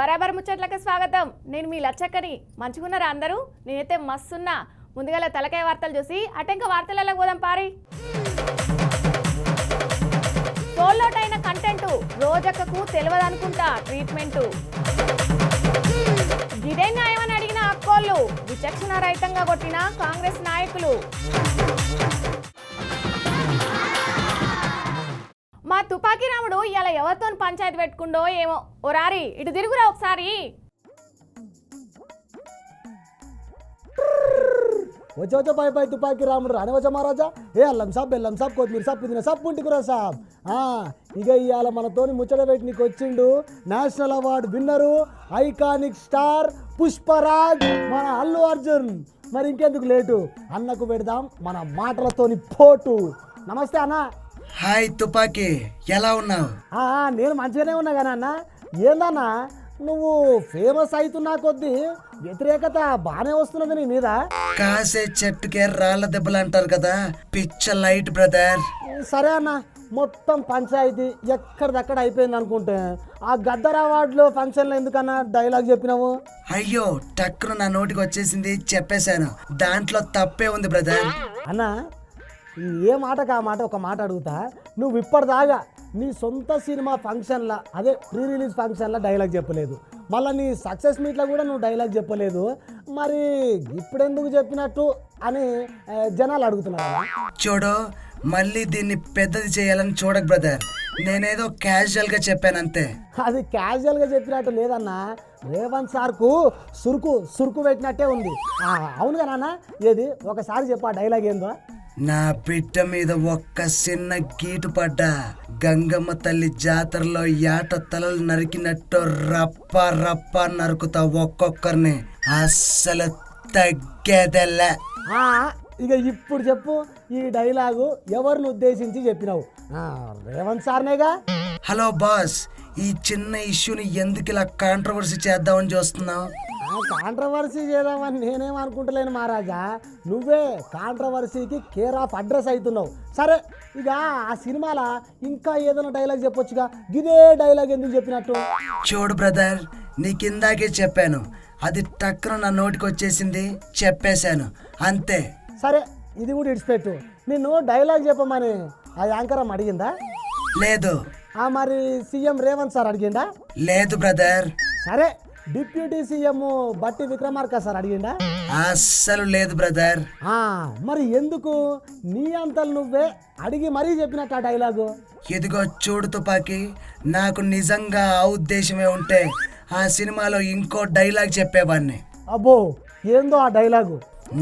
బరాబర్ ముచ్చట్లకి స్వాగతం. నేను మీ లచ్చక్కని. మంచిగున్నారా అందరూ? నేనైతే మస్తున్నా. ముందుగా తలకాయ వార్తలు చూసి అటెంక వార్తలలో పోదాం పారి. సోల్లోట్ అయిన కంటెంట్ రోజక్కకు తెలియదనుకుంటా ట్రీట్మెంటు. ఇదే న్యాయమని అడిగిన అక్కోళ్ళు విచక్షణ రహితంగా కొట్టిన కాంగ్రెస్ నాయకులు. మా తుపాకీ రాముడు ఇలా ఎవరితో పంచాయతీ పెట్టుకుండో ఏమో? ఓ రారి ఇటు తిరుగురా ఒకసారి. వచ్చే వచ్చే పై పై తుపాకీ రాముడు రాని వచ్చా మహారాజా? ఏ అల్లం సాబ్ బెల్లం సాబ్ కొత్తిమీర సాబ్ పుదీనా సాబ్ పుంటికూర సాబ్. ఆ, ఇక ఇవాళ మనతోని ముచ్చట పెట్టినకి వచ్చిండు. National award winner iconic star Pushparaj మన అల్లు అర్జున్. మరి ఇంకెందుకు లేటు? అన్నకు పెడదాం మన మాటలతోని పోటు. నమస్తే అన్న. హాయ్ తుపాకీ ఎలా ఉన్నావు? నేను మంచిగానే ఉన్నా కానీ అన్న ఏందన్నా నువ్వు ఫేమస్ అవుతున్నా కొద్దీ వ్యతిరేకత బాగానే వస్తున్నది నీ మీద. కాసే చెట్టుకే రాళ్ళ దెబ్బలు అంటారు కదా పిచ్చ లైట్ బ్రదర్. సరే అన్న మొత్తం పంచాయతీ ఎక్కడిదక్కడ అయిపోయింది అనుకుంటే ఆ గద్దర్ అవార్డులో ఫంక్షన్లో ఎందుకన్నా డైలాగ్ చెప్పినావు? అయ్యో టక్కున నా నోటికి వచ్చేసింది చెప్పేశాను. దాంట్లో తప్పే ఉంది బ్రదర్. అన్న ఏ మాటకు ఆ మాట ఒక మాట అడుగుతా? నువ్వు ఇప్పటిదాకా నీ సొంత సినిమా ఫంక్షన్ల అదే ప్రీ రిలీజ్ ఫంక్షన్లో డైలాగ్ చెప్పలేదు. మళ్ళీ నీ సక్సెస్ మీట్లో కూడా నువ్వు డైలాగ్ చెప్పలేదు. మరి ఇప్పుడెందుకు చెప్పినట్టు అని జనాలు అడుగుతున్నారు. చూడు మళ్ళీ దీన్ని పెద్దది చేయాలని చూడకు బ్రదర్. నేనేదో క్యాజువల్గా చెప్పాను అంతే అది క్యాజువల్గా చెప్పినట్టు లేదన్నా రేవంత్ సార్కు సురుకు సురుకు పెట్టినట్టే ఉంది. అవును కదా నాన్న? ఏది? ఒకసారి చెప్పు ఆ డైలాగ్ ఏందో. నా బిడ్డ మీద ఒక్క చిన్న గీటు పడ్డా. గంగమ్మ తల్లి జాతరలో యాట తలలు నరికినట్టు రప్ప రప్ప నరుకుతా ఒక్కొక్కరిని. అస్సలు తగ్గేదెల్లా. ఇక ఇప్పుడు చెప్పు ఈ డైలాగు ఎవరిని ఉద్దేశించి చెప్పినావు? రేవంత్ సార్నేగా? హలో బాస్ ఈ చిన్న ఇష్యూని ఎందుకు ఇలా కాంట్రవర్సీ చేద్దామని చూస్తున్నావు? కాంట్రవర్సీ చేద్దామని నేనేం అనుకుంటలేను మహారాజా. నువ్వే కాంట్రవర్సీకి కేర్ ఆఫ్ అడ్రస్ అవుతున్నావు. సరే ఇక ఆ సినిమాలో ఇంకా ఏదైనా డైలాగ్ చెప్పొచ్చుగా? ఇదే డైలాగ్ ఎందుకు చెప్పినట్టు? చూడు బ్రదర్ నీకిందాకే చెప్పాను. అది టక్కున నా నోటికి వచ్చేసింది చెప్పేశాను. అంతే. సరే ఇది కూడా ఇడిచిపెట్టు. నిన్ను డైలాగ్ చెప్పమని ఆ యాంకరం అడిగిందా? లేదు. ఆ మరి సీఎం రేవంత్ సార్ అడిగిందా? లేదు బ్రదర్ సరే డిప్యూటీ సీఎం బట్టి విక్రమార్క సార్ అడిగిందా అస్సలు లేదు బ్రదర్. ఆ, మరి ఎందుకు? నీ అంతలు నువ్వే అడిగి మరీ చెప్పినట్టు ఆ డైలాగు. ఇదిగో చూడు తుపాకి నాకు నిజంగా ఆ ఉద్దేశమే ఉంటే ఆ సినిమాలో ఇంకో డైలాగ్ చెప్పేవాడిని అబ్బో ఏందో ఆ డైలాగు?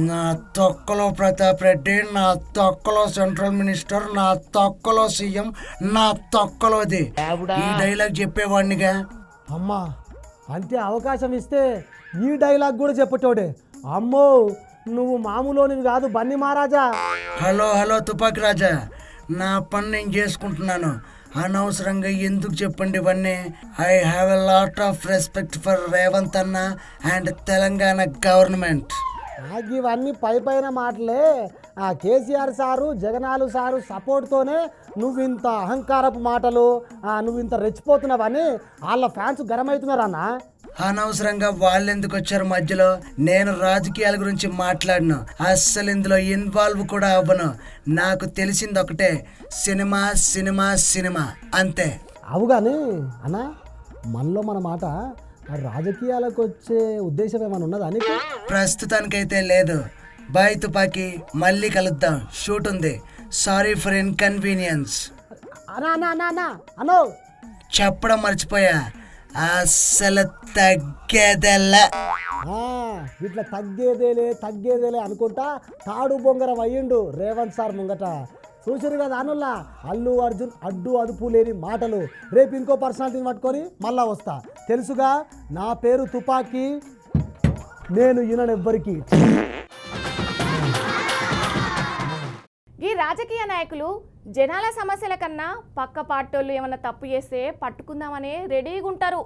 నా తొక్కలో ప్రతాప్ రెడ్డి నా తొక్కలో సెంట్రల్ మినిస్టర్ నా తొక్కలో సీఎం నా తొక్కలోది. ఈ డైలాగ్ చెప్పేవాడినిగా అమ్మా అంటే అవకాశం ఇస్తే ఈ డైలాగ్ కూడా చెప్పటోడే. అమ్మో నువ్వు మామూలోనివి కాదు బన్నీ మహారాజా. హలో హలో తుపాకి రాజా. నా పని నేను చేసుకుంటున్నాను. అనవసరంగా ఎందుకు చెప్పండి ఇవన్నీ? I have a lot of respect for Revanth అన్న అండ్ తెలంగాణ గవర్నమెంట్ నాకు ఇవన్నీ పై పైన మాటలే. ఆ కేసీఆర్ సారు జగనాలు సారు సపోర్ట్తోనే నువ్వు ఇంత అహంకారపు మాటలు నువ్వు ఇంత రెచ్చిపోతున్నావని వాళ్ళ ఫ్యాన్స్ గరమవుతున్నారన్నా అనవసరంగా వాళ్ళు ఎందుకు వచ్చారు మధ్యలో? నేను రాజకీయాల గురించి మాట్లాడను. అస్సలు ఇందులో ఇన్వాల్వ్ కూడా అవ్వను. నాకు తెలిసింది ఒకటే సినిమా సినిమా సినిమా. అంతే. అవు కానీ అన్నా మనలో మన మాట రాజకీయాలకు వచ్చే ఉద్దేశం ఏమైనా ఉన్నదా నీకు? ప్రస్తుతానికైతే లేదు. బాయ్ తుపాకి మళ్ళీ కలుద్దాం. షూట్ ఉంది. సారీ ఫర్ ఇన్కన్వీనియన్స్ చెప్పడం మర్చిపోయా. అస్సలు తగ్గేదెల్లా ఆ, ఇట్లా తగ్గేదేలే తగ్గేదేలే అనుకుంటా తాడు బొంగరం అయ్యిండు రేవంత్ సార్ ముంగట. చూసిరు కదా అనుల్లా? అల్లు అర్జున్ అడ్డు అదుపు లేని మాటలు. రేపు ఇంకో పర్సనాలిటీని పట్టుకొని మళ్ళా వస్తా. తెలుసుగా నా పేరు తుపాకీ నేను ఈయనెవ్వరికి ఈ రాజకీయ నాయకులు జనాల సమస్యల కన్నా పక్క పార్టీలు ఏమైనా తప్పు చేస్తే పట్టుకుందామనే రెడీగా ఉంటారు.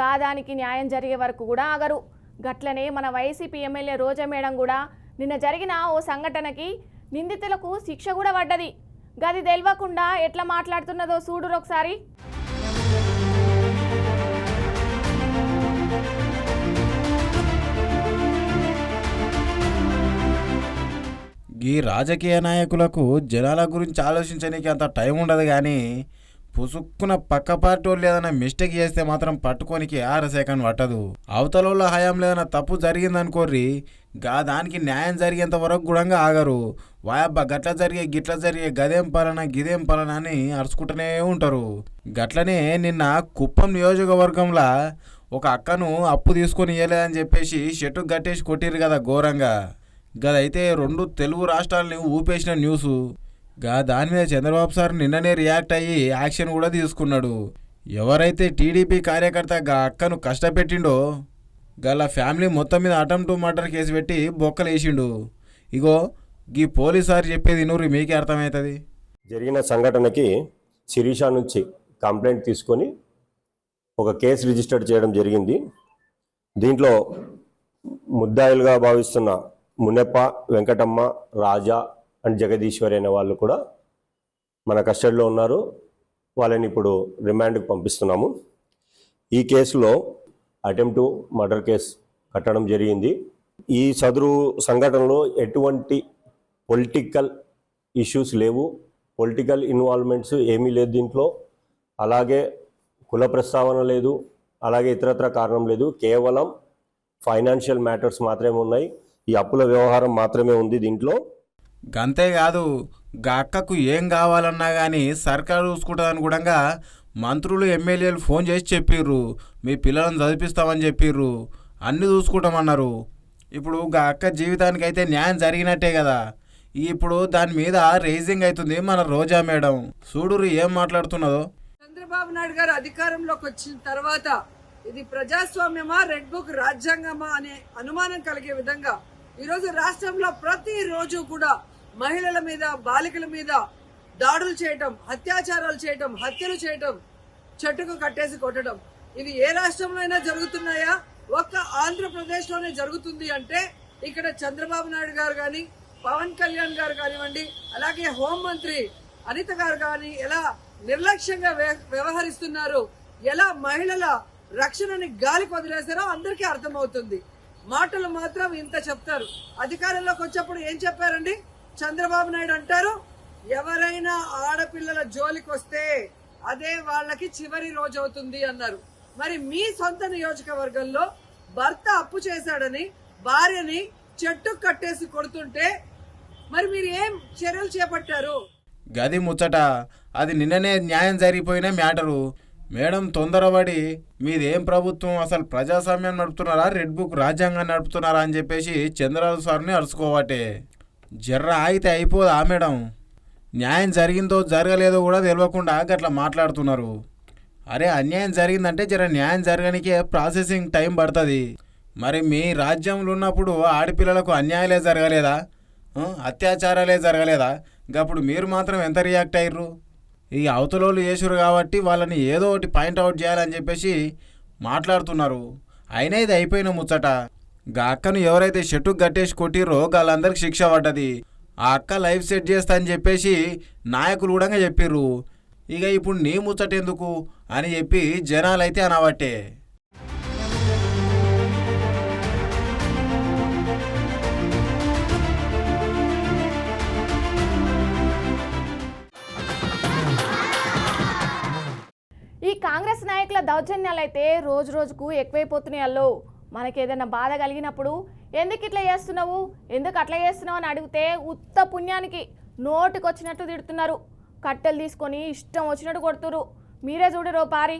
గాదానికి న్యాయం జరిగే వరకు కూడా ఆగరు. గట్లనే మన వైసీపీ ఎమ్మెల్యే రోజా మేడం కూడా నిన్న జరిగిన ఓ సంఘటనకి నిందితులకు శిక్ష కూడా పడ్డది. గది తెలియకుండా ఎట్లా మాట్లాడుతున్నదో చూడురు ఈ రాజకీయ నాయకులకు జనాల గురించి ఆలోచించడానికి అంత టైం ఉండదు కానీ పుసుక్కున పక్క పార్టీ వాళ్ళు ఏదైనా మిస్టేక్ చేస్తే మాత్రం పట్టుకోనికి ఆరు సెకండ్ పట్టదు. అవతల హయాం లేదన్నా తప్పు జరిగిందనుకోర్రి గా దానికి న్యాయం జరిగేంత వరకు కూడా ఆగరు. వాయబ్బ గట్ల జరిగే గిట్ల జరిగే గదేం పలన గిదేం పలానా అని అరుచుకుంటూనే ఉంటారు. గట్లనే నిన్న కుప్పం నియోజకవర్గంలో ఒక అక్కను అప్పు తీసుకొని ఇవ్వలేదని చెప్పేసి షెట్టు గట్టేసి కొట్టిర్రు కదా ఘోరంగా. గదైతే రెండు తెలుగు రాష్ట్రాలని ఊపేసిన న్యూస్. గా దాని మీద చంద్రబాబు సార్ నిన్ననే రియాక్ట్ అయ్యి యాక్షన్ కూడా తీసుకున్నాడు. ఎవరైతే టీడీపీ కార్యకర్త గా అక్కను కష్టపెట్టిండో గల ఫ్యామిలీ మొత్తం మీద అటెంప్ట్ మర్డర్ కేసు పెట్టి బొక్కలేసిండు. ఇగో గీ పోలీస్ సార్ చెప్పేది నూరు మీకే అర్థమవుతుంది జరిగిన సంఘటనకి శిరీష నుంచి కంప్లైంట్ తీసుకొని ఒక కేసు రిజిస్టర్ చేయడం జరిగింది. దీంట్లో ముద్దాయిలుగా భావిస్తున్న మునెప్ప వెంకటమ్మ రాజా అండ్ జగదీశ్వరి అనే వాళ్ళు కూడా మన కస్టడీలో ఉన్నారు. వాళ్ళని ఇప్పుడు రిమాండ్కి పంపిస్తున్నాము. ఈ కేసులో అటెంప్ట్ మర్డర్ కేసు కట్టడం జరిగింది. ఈ సదురు సంఘటనలో ఎటువంటి పొలిటికల్ ఇష్యూస్ లేవు. పొలిటికల్ ఇన్వాల్వ్మెంట్స్ ఏమీ లేదు దీంట్లో. అలాగే కుల ప్రస్తావన లేదు. అలాగే ఇతరత్ర కారణం లేదు. కేవలం ఫైనాన్షియల్ మ్యాటర్స్ మాత్రమే ఉన్నాయి. ఈ అప్పుల వ్యవహారం మాత్రమే ఉంది దీంట్లో. గంతేకాదు గా అక్కకు ఏం కావాలన్నా కానీ సర్కారు చూసుకుంటుందని కూడా మంత్రులు ఎమ్మెల్యేలు ఫోన్ చేసి చెప్పిర్రు. మీ పిల్లలను చదివిస్తామని చెప్పిర్రు. అన్నీ చూసుకుంటామన్నారు. ఇప్పుడు గా అక్క జీవితానికి అయితే న్యాయం జరిగినట్టే కదా. ఇప్పుడు దాని మీద రేజింగ్ అవుతుంది మన రోజా మేడం. చూడురు ఏం మాట్లాడుతున్నదో? చంద్రబాబు నాయుడు గారు అధికారంలోకి వచ్చిన తర్వాత ఇది ప్రజాస్వామ్యమా రెడ్ బుక్ రాజ్యాంగమా అనే అనుమానం కలిగే విధంగా ఈరోజు రాష్ట్రంలో ప్రతి రోజు కూడా మహిళల మీద బాలికల మీద దాడులు చేయటం అత్యాచారాలు చేయటం హత్యలు చేయటం చెట్టుకు కట్టేసి కొట్టడం. ఇవి ఏ రాష్ట్రంలో అయినా జరుగుతున్నాయా? ఒక్క ఆంధ్రప్రదేశ్లోనే జరుగుతుంది అంటే ఇక్కడ చంద్రబాబు నాయుడు గారు కానీ పవన్ కళ్యాణ్ గారు కానివ్వండి అలాగే హోంమంత్రి అనిత గారు కానీ ఎలా నిర్లక్ష్యంగా వ్యవహరిస్తున్నారు ఎలా మహిళల రక్షణని గాలి వదిలేశారో అందరికీ అర్థమవుతుంది. మాటలు మాత్రం ఇంత చెప్తారు. అధికారంలోకి వచ్చేప్పుడు ఏం చెప్పారండి? చంద్రబాబు నాయుడు అంటారు ఎవరైనా ఆడపిల్లల జోలికి వస్తే అదే వాళ్ళకి చివరి రోజు అవుతుంది అన్నారు. మరి మీ సొంత నియోజకవర్గంలో భర్త అప్పు చేశాడని భార్యని చెట్టు కట్టేసి కొడుతుంటే మరి మీరు ఏం చర్యలు చేపట్టారు? గది ముచ్చట అది నిన్ననే న్యాయం జరిగిపోయిన మ్యాటరు. మేడం తొందరపడి మీదేం ప్రభుత్వం? అసలు ప్రజాస్వామ్యం నడుపుతున్నారా? రెడ్ బుక్ రాజ్యాంగం నడుపుతున్నారా? అని చెప్పేసి చంద్రబాబు సార్ని అరుచుకోవటే. జర్ర ఆగితే అయిపోదా మేడం? న్యాయం జరిగిందో జరగలేదో కూడా తెలియకుండా అట్లా మాట్లాడుతున్నారు. అరే అన్యాయం జరిగిందంటే జర న్యాయం జరగనికే ప్రాసెసింగ్ టైం పడుతుంది. మరి మీ రాజ్యంలో ఉన్నప్పుడు ఆడపిల్లలకు అన్యాయాలే జరగలేదా? అత్యాచారాలే జరగలేదా? గప్పుడు మీరు మాత్రం ఎంత రియాక్ట్ అయ్యారు ఈ అవతలోళ్ళు వేసారు కాబట్టి వాళ్ళని ఏదో ఒకటి పాయింట్అవుట్ చేయాలని చెప్పేసి మాట్లాడుతున్నారు. అయినా ఇది అయిపోయిన ముచ్చట. గా అక్కను ఎవరైతే షెట్టుకు గట్టేసి కొట్టిర్రో వాళ్ళందరికి శిక్ష పడ్డది. ఆ అక్క లైఫ్ సెట్ చేస్తా అని చెప్పేసి నాయకులు కూడా చెప్పిర్రు. ఇక ఇప్పుడు నీ ముచ్చట ఎందుకు అని చెప్పి జనాలైతే అనబట్టే. దౌర్జన్యాలు అయితే రోజు రోజుకు ఎక్కువైపోతున్నాయి అల్లో మనకి ఏదైనా బాధ కలిగినప్పుడు ఎందుకు ఇట్లా చేస్తున్నావు? ఎందుకు అట్లా చేస్తున్నావు అని అడిగితే ఉత్త పుణ్యానికి నోటికి వచ్చినట్టు తిడుతున్నారు. కట్టెలు తీసుకొని ఇష్టం వచ్చినట్టు కొడుతురు మీరే చూడరు పారి.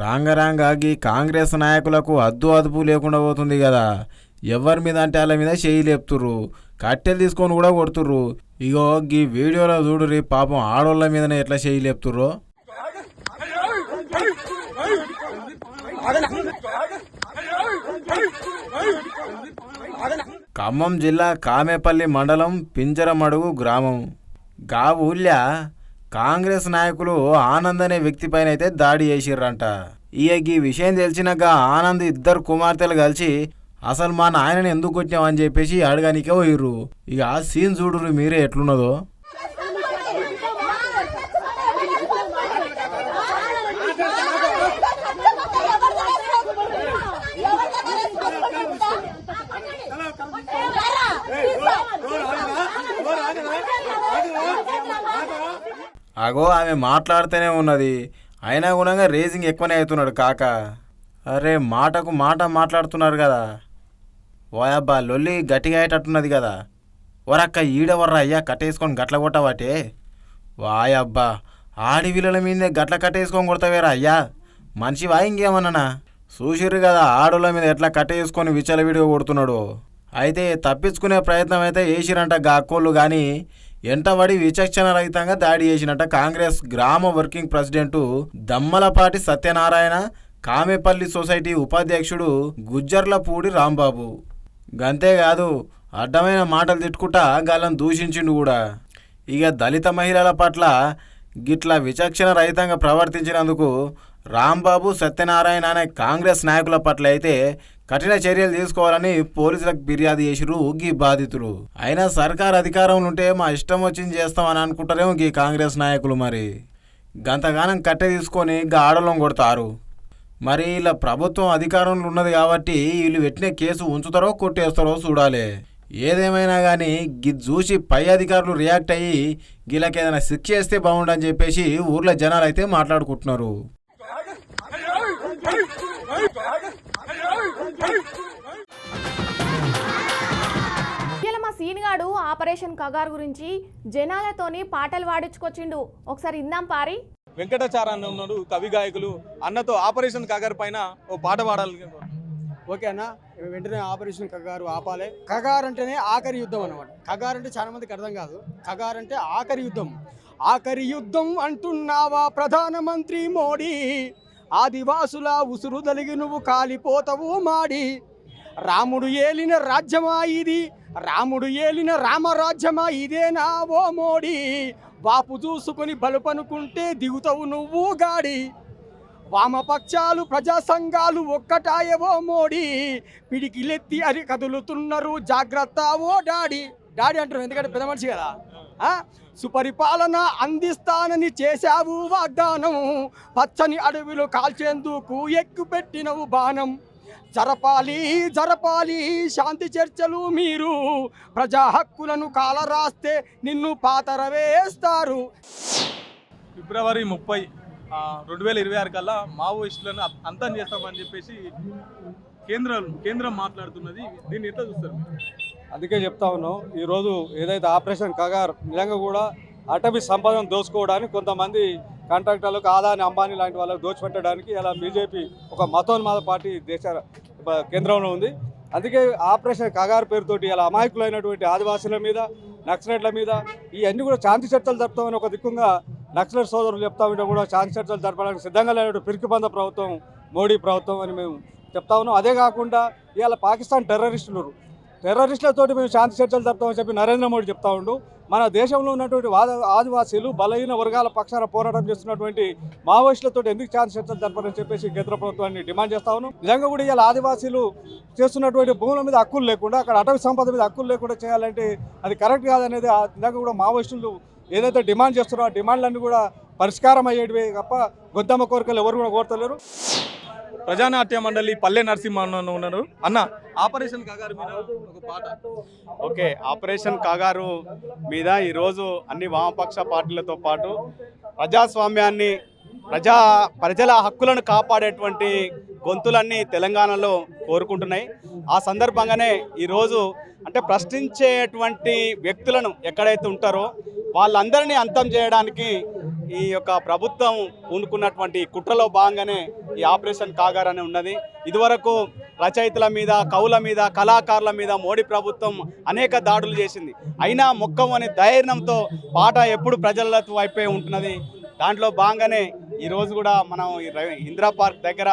రాంగరాంగ కాంగ్రెస్ నాయకులకు అద్దు అదుపు లేకుండా పోతుంది కదా. ఎవరి మీద అంటే వాళ్ళ మీద చేయి లేపుతుర్రు. కట్టెలు తీసుకొని కూడా కొడుతుర్రు. ఇగో ఈ వీడియోలో చూడురి పాపం ఆడోళ్ళ మీదనే ఎట్లా చేయి లేపుతుర్రో. ఖమ్మం జిల్లా కామేపల్లి మండలం పింజరమడుగు గ్రామం. గా ఊళ్ళో కాంగ్రెస్ నాయకులు ఆనంద్ అనే వ్యక్తిపైన అయితే దాడి చేసిర్రంట. ఇక ఈ విషయం తెలిసినాక ఆనంద్ ఇద్దరు కుమార్తెలు కలిసి అసలు మా నాయనని ఎందుకు కొట్టామని అని చెప్పేసి అడగానికే పోయిర్రు. ఇక ఆ సీన్ చూడురు మీరే ఎట్లున్నదో. అగో ఆమె మాట్లాడుతూనే ఉన్నది. అయినా గుణంగా రేసింగ్ ఎక్కువనే అవుతున్నాడు కాక. అరే మాటకు మాట మాట్లాడుతున్నారు కదా. ఓయబ్బా లొల్లి గట్టిగా అయ్యేటట్టున్నది కదా. ఒరక్క ఈడవర్రా అయ్యా కట్టేసుకొని గట్ల కొట్టవాటే. వాయబ్బా ఆడి మీదే గట్ల కట్టేసుకొని కొడతావేరా అయ్యా. మనిషివా ఇంకేమన్నానా చూసిర్రు కదా ఆడోళ్ళ మీద ఎట్లా కట్టేసుకొని విచలవిడిగా కొడుతున్నాడు. అయితే తప్పించుకునే ప్రయత్నం అయితే వేసిరంట గా కోళ్ళు కానీ ఎంటబడి విచక్షణ రహితంగా దాడి చేసినట్ట కాంగ్రెస్ గ్రామ working president Dammalapati Satyanarayana Kamepalli society ఉపాధ్యక్షుడు గుజ్జర్లపూడి రాంబాబు. గంతేకాదు అడ్డమైన మాటలు తిట్టుకుంటా గాలను దూషించిండు కూడా. ఇక దళిత మహిళల పట్ల గిట్ల విచక్షణ రహితంగా ప్రవర్తించినందుకు రాంబాబు సత్యనారాయణ అనే కాంగ్రెస్ నాయకుల పట్ల అయితే కఠిన చర్యలు తీసుకోవాలని పోలీసులకు ఫిర్యాదు చేసిరు గీ బాధితులు అయినా సర్కార్ అధికారంలో ఉంటే మా ఇష్టం వచ్చింది చేస్తామని అనుకుంటారేమో గీ కాంగ్రెస్ నాయకులు మరి గంతగానం కట్టె తీసుకొని గా ఆడలం కొడతారు మరి ఇలా ప్రభుత్వం అధికారంలో ఉన్నది కాబట్టి వీళ్ళు పెట్టిన కేసు ఉంచుతారో కొట్టేస్తారో చూడాలి ఏదేమైనా కానీ గిది చూసి పై అధికారులు రియాక్ట్ అయ్యి గీళ్ళకి ఏదైనా శిక్ష చేస్తే బాగుండని చెప్పేసి ఊర్లో జనాలు అయితే మాట్లాడుకుంటున్నారు మా సీన్గాడు ఆపరేషన్ కగార్ గురించి జనాలతోని పాటలు పాడించుకొచ్చిండు. ఒకసారి ఇందాం పారి. వెంకటాచారాన్ని ఉన్నాడు కవి గాయకులు. అన్నతో ఆపరేషన్ కగర్ పైన ఓ పాట పాడాలి. ఓకే అన్న వెంటనే ఆపరేషన్ కగారు ఆపాలి. కగార్ అంటేనే ఆఖరి యుద్ధం అనమాట కగార్ అంటే చాలా మందికి అర్థం కాదు. కగార్ అంటే ఆఖరి యుద్ధం. ఆఖరి యుద్ధం అంటున్నావా ప్రధానమంత్రి మోడీ? ఆదివాసుల ఉసురు దలిగి నువ్వు కాలిపోతావు మాడి. రాముడు ఏలిన రాజ్యమా ఇది రాముడు ఏలిన రామరాజ్యమా ఇదేనా ఓ మోడీ. బాపు చూసుకొని బలుపనుకుంటే దిగుతావు నువ్వు గాడి. వామపక్షాలు ప్రజా సంఘాలు ఒక్కటాయవో మోడీ. పిడికిలెత్తి అరి కదులుతున్నారు జాగ్రత్త ఓ డాడీ. డాడీ అంటారు ఎందుకంటే పెద్ద మనిషి కదా? సుపరిపాలన అందిస్తానని చేశావు వాగ్దానం. పచ్చని అడవిలో కాల్చేందుకు ఎక్కుపెట్టినవు బాణం. జరపాలి జరపాలి శాంతి చర్చలు మీరు. ప్రజా హక్కులను కాలరాస్తే నిన్ను పాతర వేస్తారు ఫిబ్రవరి ముప్పై రెండు వేల ఇరవై ఆరు కల్లా మావోయిస్టులను అంతం చేస్తామని చెప్పేసి కేంద్రం కేంద్రం మాట్లాడుతున్నది. దీన్ని ఎట్లా చూస్తారు అందుకే చెప్తా ఉన్నాం ఈరోజు ఏదైతే ఆపరేషన్ కగార్ నిజంగా కూడా అటవీ సంపదను దోచుకోవడానికి కొంతమంది కాంట్రాక్టర్లకు ఆదాని అంబానీ లాంటి వాళ్ళకు దోచిపెట్టడానికి ఇలా బీజేపీ ఒక మతోన్మాద పార్టీ దేశ కేంద్రంలో ఉంది. అందుకే ఆపరేషన్ కగార్ పేరుతోటి ఇలా అమాయకులైనటువంటి ఆదివాసుల మీద నక్సలైట్ల మీద ఇవన్నీ కూడా శాంతి చర్చలు జరుపుతామని ఒక దిక్కుంగా నక్సలైట్ సోదరులు చెప్తా ఉంటే కూడా శాంతి చర్చలు జరపడానికి సిద్ధంగా లేనటువంటి పిరికిబంద ప్రభుత్వం మోడీ ప్రభుత్వం అని మేము చెప్తా ఉన్నాం. అదే కాకుండా ఇవాళ పాకిస్తాన్ టెర్రరిస్టులు టెర్రరిస్టులతోటి మేము శాంతి చర్చలు జరుపుతామని చెప్పి నరేంద్ర మోడీ చెప్తా ఉండు. మన దేశంలో ఉన్నటువంటి వాద ఆదివాసీలు బలహీన వర్గాల పక్షాన పోరాటం చేస్తున్నటువంటి మావోయిస్టులతో ఎందుకు శాంతి చర్చలు జరపని చెప్పేసి కేంద్ర ప్రభుత్వాన్ని డిమాండ్ చేస్తా ఉన్నాం. నిజంగా కూడా ఇలా ఆదివాసీలు చేస్తున్నటువంటి భూముల మీద హక్కులు లేకుండా అక్కడ అటవీ సంపద మీద హక్కులు లేకుండా చేయాలంటే అది కరెక్ట్ కాదనేది నిజంగా కూడా మావోయిస్టులు ఏదైతే డిమాండ్ చేస్తున్నారో ఆ డిమాండ్లన్నీ కూడా పరిష్కారం అయ్యేటివి తప్ప గొంతమ్మ కోరికలు ఎవరు కూడా కోరతలేరు. ప్రజానాట్య మండలి పల్లె నరసింహన్న ఉన్నారు. అన్న ఆపరేషన్ కాగారు మీద ఒక పాట. ఓకే ఆపరేషన్ కాగారు మీద ఈరోజు అన్ని వామపక్ష పార్టీలతో పాటు ప్రజాస్వామ్యాన్ని ప్రజా ప్రజల హక్కులను కాపాడేటువంటి గొంతులన్నీ తెలంగాణలో కోరుకుంటున్నాయి. ఆ సందర్భంగానే ఈరోజు అంటే ప్రశ్నించేటువంటి వ్యక్తులను ఎక్కడైతే ఉంటారో వాళ్ళందరినీ అంతం చేయడానికి ఈ యొక్క ప్రభుత్వం పూనుకున్నటువంటి కుట్రలో భాగంగానే ఈ ఆపరేషన్ కాగార్ అని ఉన్నది. ఇదివరకు రచయితల మీద కవుల మీద కళాకారుల మీద మోడీ ప్రభుత్వం అనేక దాడులు చేసింది. అయినా మొక్కం అనే ధైర్యంతో పాట ఎప్పుడు ప్రజల వైపే ఉంటున్నది. దాంట్లో భాగంగానే ఈరోజు కూడా మనం ఇందిరా పార్క్ దగ్గర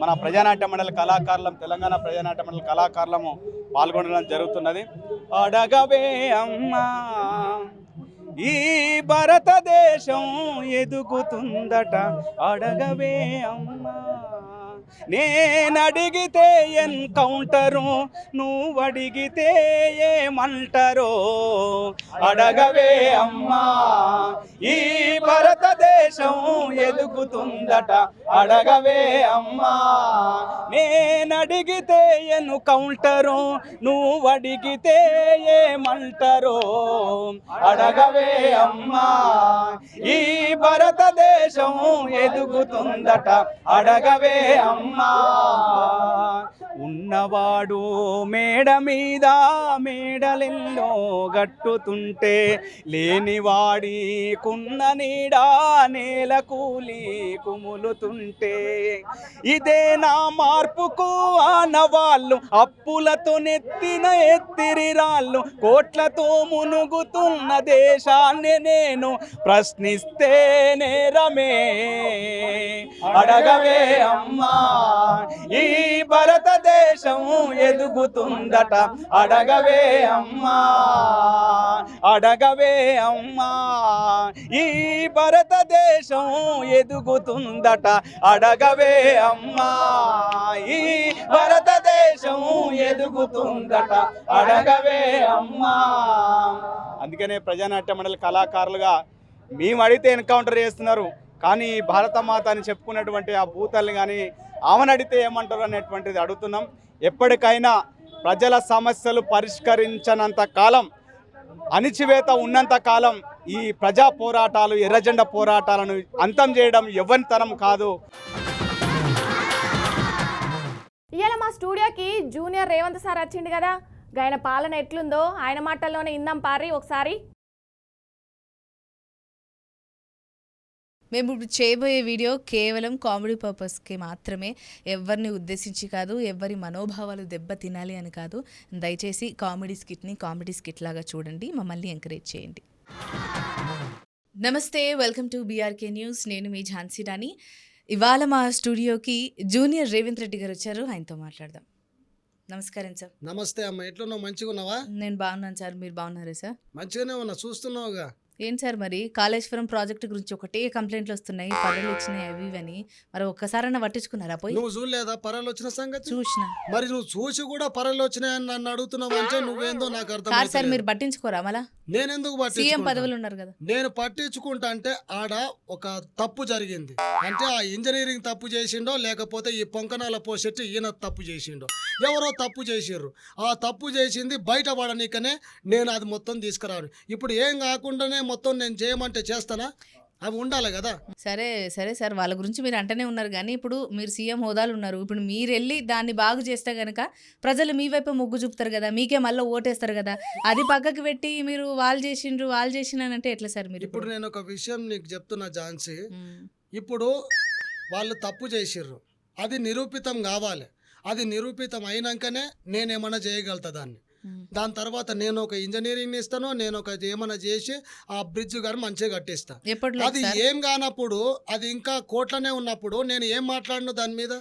మన ప్రజానాట్య మండలి కళాకారులం తెలంగాణ ప్రజానాట్య మండలి కళాకారులము పాల్గొనడం జరుగుతున్నది. అడగవే అమ్మా. ఈ భారతదేశం ఎదుగుతుందట. అడగవే అమ్మా. నేనడిగితే ఎన్కౌంటరు నువ్వు అడిగితే ఏమంటారో? అడగవే అమ్మా ఈ భారతదేశం ఎదుగుతుందట. అడగవే అమ్మా నేనడిగితే ఎను కౌంటరు నువ్వు అడిగితే ఏమంటారో? అడగవే అమ్మా ఈ భారతదేశం ఎదుగుతుందట. అడగవే అమ్మా আম্মা ఉన్నవాడు మేడ మీద మేడలెల్లో గట్టుతుంటే లేనివాడి కున్న నీడా నేల కూలి కుములుతుంటే. ఇదే నా మార్పుకు ఆనవాళ్ళు అప్పులతో నెత్తిన ఎత్తిరి రాళ్ళు కోట్లతో మునుగుతున్న దేశాన్ని నేను ప్రశ్నిస్తే నేరమే. అడగవే అమ్మా ఈ భారతదేశం ఎదుగుతుందట. అడగవే అమ్మా అడగవే అమ్మా. ఈ భారతదేశం ఎదుగుతుందట. అడగవే అమ్మా ఈ భారతదేశం ఎదుగుతుందట. అడగవే అమ్మా. అందుకనే ప్రజానాట్య మండలి కళాకారులుగా మేము అడిగితే ఎన్కౌంటర్ చేస్తున్నారు. కానీ భారత మాత అని చెప్పుకున్నటువంటి ఆ భూతల్ని కానీ ఆమెను అడిగితే ఏమంటారు అనేటువంటిది అడుగుతున్నాం. ఎప్పటికైనా ప్రజల సమస్యలు పరిష్కరించనంత కాలం అణిచివేత ఉన్నంత కాలం ఈ ప్రజా పోరాటాలు ఎర్రజెండ పోరాటాలను అంతం చేయడం ఎవరితనం కాదు. ఇవాళ మా స్టూడియోకి జూనియర్ రేవంత్ సార్ వచ్చిండు కదా. ఆయన పాలన ఎట్లుందో ఆయన మాటల్లోనే ఇందాం పారి ఒకసారి. మేము ఇప్పుడు చేయబోయే వీడియో కేవలం కామెడీ పర్పస్కి మాత్రమే. ఎవరిని ఉద్దేశించి కాదు ఎవరి మనోభావాలు దెబ్బ తినాలి అని కాదు. దయచేసి కామెడీ స్కిట్ని కామెడీ స్కిట్ లాగా చూడండి. మమ్మల్ని ఎంకరేజ్ చేయండి. నమస్తే వెల్కమ్ టు బీఆర్కే న్యూస్. నేను మీ ఝాన్సీ రాణి. ఇవాళ మా స్టూడియోకి జూనియర్ రేవంత్ రెడ్డి గారు వచ్చారు. ఆయనతో మాట్లాడదాం. నమస్కారం సార్. నమస్తే అమ్మ. ఎట్లున్నావు? మంచిగా ఉన్నావా నేను బాగున్నాను సార్. మీరు బాగున్నారా సార్? మంచిగానే ఉన్నా. చూస్తున్నావుగా? ఏంటి సార్ మరి? కాళేశ్వరం ప్రాజెక్టు గురించి ఒకటే కంప్లైంట్లు వస్తున్నాయి పనులు వచ్చినాయి అవి ఇవని మరి ఒక్కసారైనా పట్టించుకున్నారా పోయి? నువ్వు చూడలేదా పరాలు వచ్చిన సంగతి? చూసిన. మరి నువ్వు చూసి కూడా పరాలు వచ్చినాయని నన్ను అడుగుతున్నావు అంటే నువ్వేందో నాకు అర్థం కాదు సార్ మీరు పట్టించుకోరా మళ్ళా? నేనెందుకు సీఎం పట్టించుకుంటా? పదవులు ఉన్నారు కదా. నేను పట్టించుకుంటా అంటే ఆడ ఒక తప్పు జరిగింది. అంటే ఆ ఇంజనీరింగ్ తప్పు చేసిండో లేకపోతే ఈ పొంకనాల పోసెట్టి ఈయన తప్పు చేసిండో. ఎవరో తప్పు చేసిర్రు. ఆ తప్పు చేసింది బయట పడనీకనే నేను అది మొత్తం తీసుకురాను ఇప్పుడు ఏం కాకుండానే మొత్తం నేను చేయమంటే చేస్తానా? అవి ఉండాలి కదా. సరే సరే సార్ వాళ్ళ గురించి మీరు అంటనే ఉన్నారు కానీ ఇప్పుడు మీరు సీఎం హోదాలు ఉన్నారు. ఇప్పుడు మీరు వెళ్ళి దాన్ని బాగు చేస్తే కనుక ప్రజలు మీ వైపు మొగ్గు చూపుతారు కదా. మీకే మళ్ళీ ఓటేస్తారు కదా. అది పక్కకి పెట్టి మీరు వాళ్ళు చేసిండ్రు వాళ్ళు చేసినానంటే ఎట్లా సార్ మీరు ఇప్పుడు నేను ఒక విషయం నీకు చెప్తున్నా ఝాన్సీ. ఇప్పుడు వాళ్ళు తప్పు చేసిర్రు. అది నిరూపితం కావాలి. అది నిరూపితం అయినాకనే నేనేమన్నా చేయగలుగుతా దాన్ని. దాని తర్వాత నేను ఒక ఇంజనీరింగ్ ఇస్తాను నేను ఒక ఏమైనా చేసి ఆ బ్రిడ్జ్ గారు మంచిగా కట్టిస్తా. ఎప్పట్లో అది ఏం కానప్పుడు అది ఇంకా కోట్లనే ఉన్నప్పుడు నేను ఏం మాట్లాడను దాని మీద?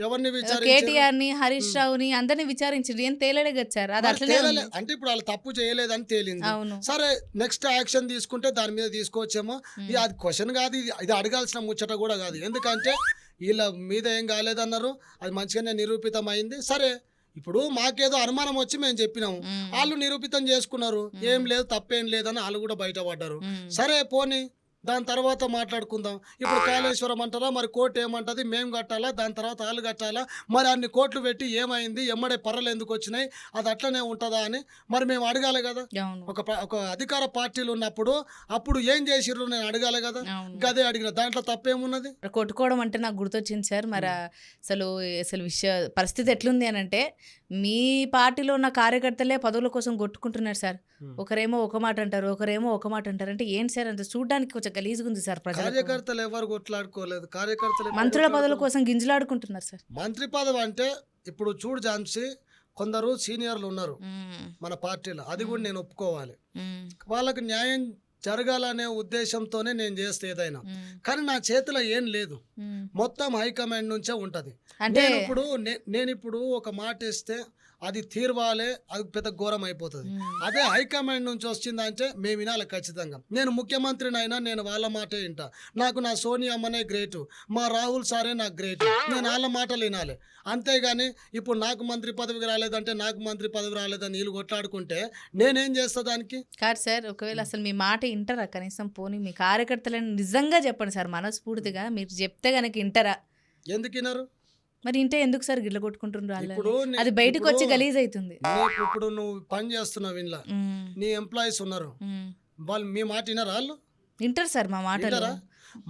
ఎవరిని విచారించారు? హరీష్ రావుని అందరిని విచారించింది. ఏం తేలడే. అంటే ఇప్పుడు వాళ్ళు తప్పు చేయలేదని తేలింది. అవును. సరే నెక్స్ట్ యాక్షన్ తీసుకుంటే దాని మీద తీసుకోవచ్చేమో. ఇది అది క్వశ్చన్ కాదు ఇది ఇది అడగాల్సిన ముచ్చట కూడా కాదు. ఎందుకంటే వీళ్ళ మీద ఏం కాలేదన్నారు. అది మంచిగానే నిరూపితం అయింది సరే ఇప్పుడు మాకేదో అనుమానం వచ్చి మేము చెప్పినాము. వాళ్ళు నిరూపితం చేసుకున్నారు. ఏం లేదు తప్పేం లేదని వాళ్ళు కూడా బయటపడ్డారు. సరే పోనీ. దాని తర్వాత మాట్లాడుకుందాం. ఇప్పుడు కాళేశ్వరం అంటారా మరి కోర్టు ఏమంటది మేము కట్టాలా దాని తర్వాత వాళ్ళు కట్టాలా మరి అన్ని కోట్లు పెట్టి ఏమైంది ఎమ్మడే పర్రలు ఎందుకు వచ్చినాయి అది అట్లనే ఉంటుందా అని మరి మేము అడగాలి కదా. ఒక ఒక అధికార పార్టీలు ఉన్నప్పుడు అప్పుడు ఏం చేసిర్రు నేను అడగాలి కదా. గదే అడిగిన దాంట్లో తప్పేమున్నది? కొట్టుకోవడం అంటే నాకు గుర్తొచ్చింది సార్ మరి అసలు అసలు విషయ పరిస్థితి ఎట్లుంది అని అంటే మీ పార్టీలో ఉన్న కార్యకర్తలే పదవుల కోసం కొట్టుకుంటున్నారు సార్. ఒకరేమో ఒక మాట అంటారు ఒకరేమో ఒక మాట అంటారు. అంటే ఏంటి సార్ అంత చూడడానికి కొంచెం గలీజ్గా ఉంది సార్ కార్యకర్తలు ఎవరు కొట్లాడుకోలేదు. కార్యకర్తలు మంత్రుల పదవుల కోసం గింజలాడుకుంటున్నారు సార్. మంత్రి పదవి అంటే ఇప్పుడు చూడు ఝాన్సీ కొందరు సీనియర్లు ఉన్నారు. మన పార్టీలో. అది కూడా నేను ఒప్పుకోవాలి. వాళ్ళకి న్యాయం జరగాలనే ఉద్దేశంతోనే నేను చేస్తే ఏదైనా. కానీ నా చేతిలో ఏం లేదు. మొత్తం హైకమాండ్ నుంచే ఉంటది. అంటే నేను ఇప్పుడు నేను ఇప్పుడు ఒక మాట ఇస్తే అది తీర్వాలే అది పెద్ద ఘోరం అయిపోతుంది. అదే హైకమాండ్ నుంచి వచ్చిందంటే మేము వినాలి ఖచ్చితంగా. నేను ముఖ్యమంత్రిని అయినా నేను వాళ్ళ మాటే వింటా నాకు నా సోనియా అమ్మనే గ్రేట్. మా రాహుల్ సారే నాకు గ్రేట్. నేను వాళ్ళ మాటలు వినాలి. అంతేగాని ఇప్పుడు నాకు మంత్రి పదవికి రాలేదంటే నాకు మంత్రి పదవి రాలేదని వీళ్ళు కొట్లాడుకుంటే నేనేం చేస్తా దానికి? కాదు సార్ ఒకవేళ అసలు మీ మాట వింటారా కనీసం పోనీ మీ కార్యకర్తలను నిజంగా చెప్పండి సార్ మనస్ఫూర్తిగా. మీరు చెప్తే గనక వింటారా ఎందుకు వినరు? మరి ఇంటే ఎందుకు సార్ గిట్ల కొట్టుకుంటున్నారు అది బయటకు వచ్చి గలీజ్ అవుతుంది ఇప్పుడు నువ్వు పని చేస్తున్నావు ఇంట్లో. నీ ఎంప్లాయీస్ ఉన్నారు. వాళ్ళు మీ మాట వినరా వాళ్ళు? వింటారు సార్ మా వింటారా?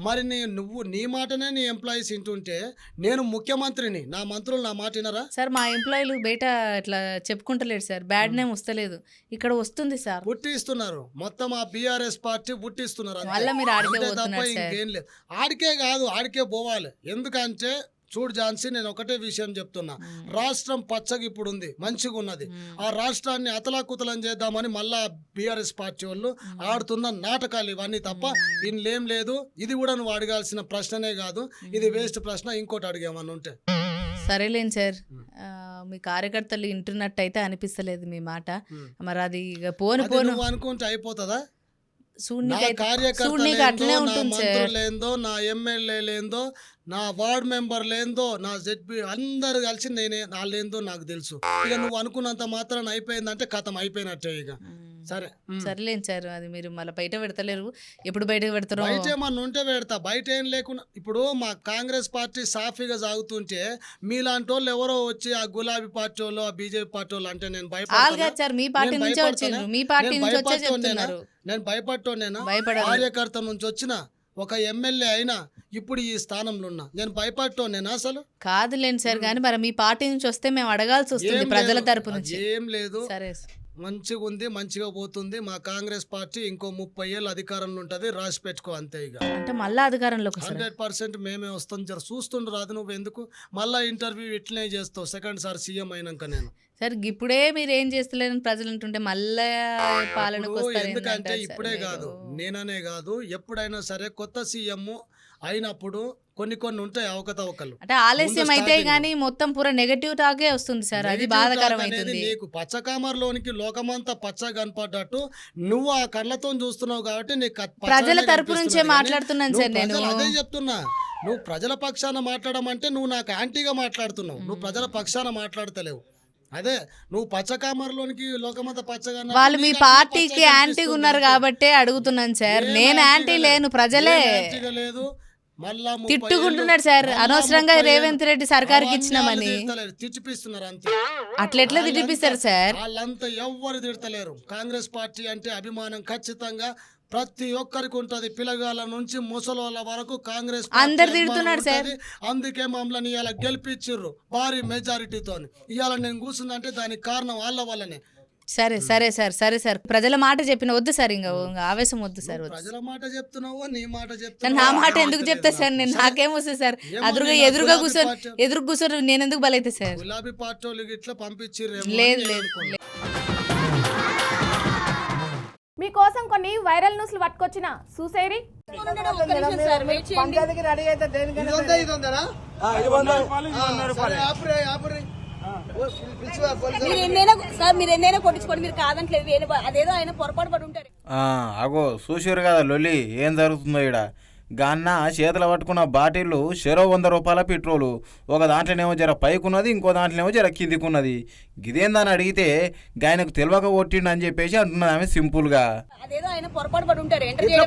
మరి నీ నువ్వు నీ మాటనే నీ ఎంప్లాయీస్ వింటుంటే నేను ముఖ్యమంత్రిని నా మంత్రులు నా మాట వినరా? సార్ మా ఎంప్లాయీలు బయట ఇట్లా చెప్పుకుంటలేడు సార్. బ్యాడ్ నేమ్ వస్తలేదు. ఇక్కడ వస్తుంది సార్. పుట్టిస్తున్నారు. మొత్తం ఆ బీఆర్ఎస్ పార్టీ పుట్టిస్తున్నారు తప్ప. ఇంకేం లేదు. ఆడికే కాదు ఆడికే పోవాలి. ఎందుకంటే చూడు ఝాన్సీ నేను ఒకటే విషయం చెప్తున్నా. రాష్ట్రం పచ్చగా ఇప్పుడు ఉంది మంచిగా ఉన్నది. ఆ రాష్ట్రాన్ని అతలాకుతలం చేద్దామని మళ్ళా బీఆర్ఎస్ పార్టీ వాళ్ళు ఆడుతున్న నాటకాలు ఇవన్నీ తప్ప ఇంకేం లేదు. ఇది కూడా నువ్వు అడగాల్సిన ప్రశ్ననే కాదు. ఇది వేస్ట్ ప్రశ్న ఇంకోటి అడిగేమని ఉంటే. సరేలేండి సార్. మీ కార్యకర్తలు వింటున్నట్టయితే అనిపిస్తలేదు మీ మాట. మరి అది పోను పోను. అనుకుంటే అయిపోతుందా? నా చూడనీకి అట్లనే లేందో, నా ఉంటుంది మంత్రులేందో నా ఎమ్మెల్యే లేందో నా వార్డ్ మెంబర్ లేందో నా జెడ్పీ అందరు కలిసి నేనే వాళ్ళేందో నాకు తెలుసు. ఇక నువ్వు అనుకున్నంత మాత్రం అయిపోయిందంటే కథం అయిపోయినట్టే ఇక. సరే ఉమ్. సరేలేండి సార్ అది మీరు మళ్ళీ బయట పెడతలేరు ఎప్పుడు బయట పెడతారో బయట ఏమన్నా ఉంటే పెడతా బయట ఏం లేకుండా ఇప్పుడు మా కాంగ్రెస్ పార్టీ సాఫీగా సాగుతుంటే మీలాంటి వాళ్ళు ఎవరో వచ్చి ఆ గులాబీ పార్టీ వాళ్ళు ఆ బీజేపీ పార్టీ వాళ్ళు అంటే నేను ఆల్గా భయపడతానా? సార్ మీ పార్టీ నేను నుంచే? వచ్చిండ్రు మీ పార్టీ నేను నుంచి వచ్చే? చెప్తున్నారు నేను భయపడటోనేనా. కార్యకర్త నుంచి వచ్చిన ఒక ఎమ్మెల్యే అయినా ఇప్పుడు ఈ స్థానంలో ఉన్నా నేను భయపడటోనేనా అసలు కాదులేండి సార్ కానీ మరి మీ పార్టీ నుంచి వస్తే మేము అడగాల్సి వస్తుంది ప్రజల. తరపు నుంచి ఏం లేదు సార్. మంచిగా ఉంది మంచిగా పోతుంది. మా కాంగ్రెస్ పార్టీ ఇంకో ముప్పై ఏళ్ళు అధికారంలో ఉంటది. రాసి పెట్టుకో అంతే ఇక. అంటే మళ్ళా అధికారంలోకి హండ్రెడ్ పర్సెంట్ మేమే వస్తాం. జర చూస్తుండ్రు రాదు నువ్వు ఎందుకు? మళ్ళా ఇంటర్వ్యూ ఇట్లనే చేస్తావు. సెకండ్ సార్ సీఎం అయినాక నేను. సార్ ఇప్పుడే మీరు ఏం చేస్తలేరని ప్రజలు అంటుంటే మళ్ళా పాలనకు ఎందుకంటే ఇప్పుడే? కాదు నేననే కాదు. ఎప్పుడైనా సరే కొత్త సీఎం అయినప్పుడు కొన్ని కొన్ని ఉంటాయి అవకతవకలు. అంటే ఆలస్యం అయితే. కానీ మొత్తం పూర నెగటివ్ టాకే వస్తుంది సార్. అది బాధాకరం అవుతుంది నీకు పచ్చకామర్లోనికి లోకమంతా పచ్చ కనపడ్డట్టు నువ్వు ఆ కళ్ళతో చూస్తున్నావు కాబట్టి నీకు ప్రజల తరపు నుంచే మాట్లాడుతున్నాను సార్ నేను. అదే చెప్తున్నా. నువ్వు ప్రజల పక్షాన మాట్లాడమంటే నువ్వు నాకు యాంటీగా మాట్లాడుతున్నావు. నువ్వు ప్రజల పక్షాన మాట్లాడతలేవు. అదే నువ్వు పచ్చకామర్లోనికి లోకమంతా పచ్చగా వాళ్ళు మీ పార్టీకి పచ్చగా యాంటీ కనిపిస్తుంది ఉన్నారు. కాబట్టే అడుగుతున్నాను సార్. నేను యాంటీ యాంటీగా లేను. ప్రజలే. యాంటీగా లేదు? తిట్టుకుంటున్నాడు సార్. అనవసరంగా రేవంత్ రెడ్డి సర్కార్కి అవన్నీ ఇచ్చినామని తిట్టిపిస్తున్నారు అంతే. అట్లా ఎట్లా తిట్టిపిస్తారు సార్? వాళ్ళంతా ఎవ్వరు తిడతలేరు. కాంగ్రెస్ పార్టీ అంటే అభిమానం ఖచ్చితంగా ప్రతి ఒక్కరికి ఉంటది. పిల్లగాల నుంచి ముసలోళ్ళ వరకు కాంగ్రెస్ అందరు తిడుతున్నారు సార్. అందుకే మమ్మల్ని ఇవాళ గెలిపించిర్రు భారీ మెజారిటీతో ఇవాళ నేను కూర్చుందంటే దానికి కారణం వాళ్ళ వల్లనే. సరే సరే సార్ సరే సార్. ప్రజల మాట చెప్పిన వద్దు సార్ ఇంకా ఇంకా ఆవేశం వద్దు సార్ వద్దు. ప్రజల మాట చెప్తున్నావో నీ మాట నా మాట ఎందుకు చెప్తా సార్ నాకు. నేను? సరే, నాకేం వస్తుంది సార్. అదురుగా ఎదురుగా గులాబీ కూర్చొని ఎదురు కూర్చొని నేను ఎందుకు బలైతే సార్? గులాబీ పార్టీ ఇట్లా లేదు లేదు. మీకోసం కొన్ని వైరల్ న్యూస్లు పట్టుకొచ్చిన చూసేరి మీరు ఎన్నైనా సార్ మీరు ఎన్నైనా కొట్టించుకోండి మీరు కాదంటలేదు. వేరే అదేదో ఆయన పొరపాటు పడి ఉంటారు ఆ, అగో చూసారు కదా లొలి ఏం జరుగుతుందో ఇక్కడ గన్న చేతులు పట్టుకున్న బాటిళ్ళు చెరో వంద రూపాయల పెట్రోలు. ఒక దాంట్లోనేమో జర పైకున్నది ఇంకో దాంట్లోనేమో జర కిందికున్నది. గిదేందని అడిగితే గాయనకు తెలియక కొట్టిండు అని చెప్పేసి అంటున్నది ఆమె సింపుల్గా. అదేదో ఆయన పొరపాటు పడి ఉంటారు ఎంటర్ చేయడం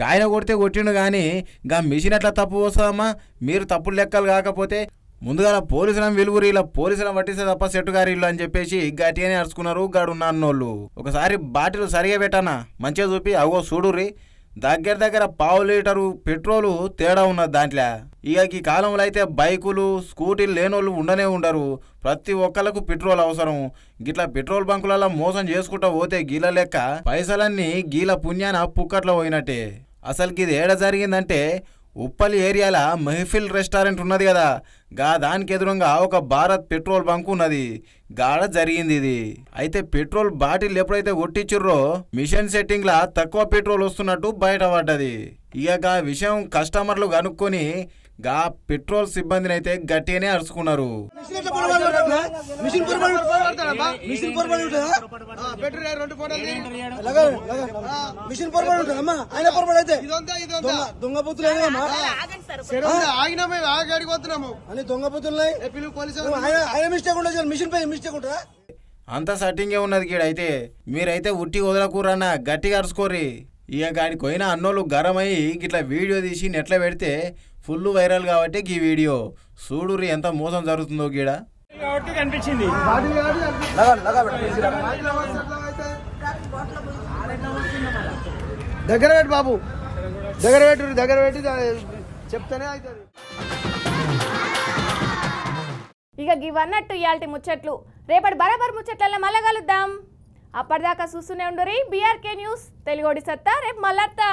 గాయన కొడితే కొట్టిండు కానీ గా మిషన్ ఎట్లా తప్పు వస్తుందమ్మా మీరు తప్పుడు లెక్కలు కాకపోతే ముందుగా పోలీసులను వెలుగురు ఇలా పోలీసులను పట్టిస్తే తప్ప సెట్టు గారి ఇల్లు అని చెప్పేసి గట్టిగానే అరుచుకున్నారు గాడు అన్నోళ్ళు ఒకసారి బాటిల్ సరిగా పెట్టానా? మంచిగా చూపి అవో చూడుర్రి. దగ్గర దగ్గర పావు లీటరు పెట్రోలు తేడా ఉన్నది దాంట్లో. ఇక ఈ కాలంలో అయితే బైకులు స్కూటీలు లేనోళ్ళు ఉండనే ఉండరు. ప్రతి ఒక్కళ్ళకు పెట్రోల్ అవసరం. గిట్లా పెట్రోల్ బంకులలో మోసం చేసుకుంటా పోతే గీల లెక్క పైసలన్నీ గీల పుణ్యాన పుక్కట్లో పోయినట్టే. అసలుకి ఇది ఏడ జరిగిందంటే ఉప్పల్ ఏరియాల మెహఫిల్ రెస్టారెంట్ ఉన్నది కదా గా దానికి ఎదురుగా ఒక భారత్ పెట్రోల్ బంక్ ఉన్నది. గాడ జరిగింది ఇది. అయితే పెట్రోల్ బాటిల్ ఎప్పుడైతే కొట్టించుర్రో మిషన్ సెట్టింగ్ లా తక్కువ పెట్రోల్ వస్తున్నట్టు బయటపడ్డది. ఇక గా విషయం కస్టమర్లు కనుక్కొని గా పెట్రోల్ సిబ్బందిని అయితే గట్టిగానే అరుచుకున్నారు. మిషన్ ఆయన దొంగ మిస్టేక్ ఉండదు మిషన్ మిస్టేక్ అంత సట్టింగే ఉన్నది గీడైతే మీరైతే ఉట్టి వదలకూరన్న గట్టిగా అరుచుకోర్రి. ఇక గాడికి పోయిన అన్నోళ్ళు గరమై గిట్ల వీడియో తీసి నెట్లో పెడితే ఫుల్ వైరల్ కాబట్టి ఈ వీడియో. చూడుర్రి ఎంత మోసం జరుగుతుందో గీడ. దగ్గర పెట్టు బాబు. దగ్గర పెట్టు దగ్గర పెట్టి చెప్తానే అవుతుంది. ఇక ఇవన్నట్టు ఇయాల్టి ముచ్చట్లు. రేపటి బరాబర్ ముచ్చట్లలో మళ్ళా కలుద్దాం. అప్పటిదాకా చూస్తూనే ఉండురి. బీఆర్కే న్యూస్ తెలుగోడి సత్తా రేపు మళ్ళత్తా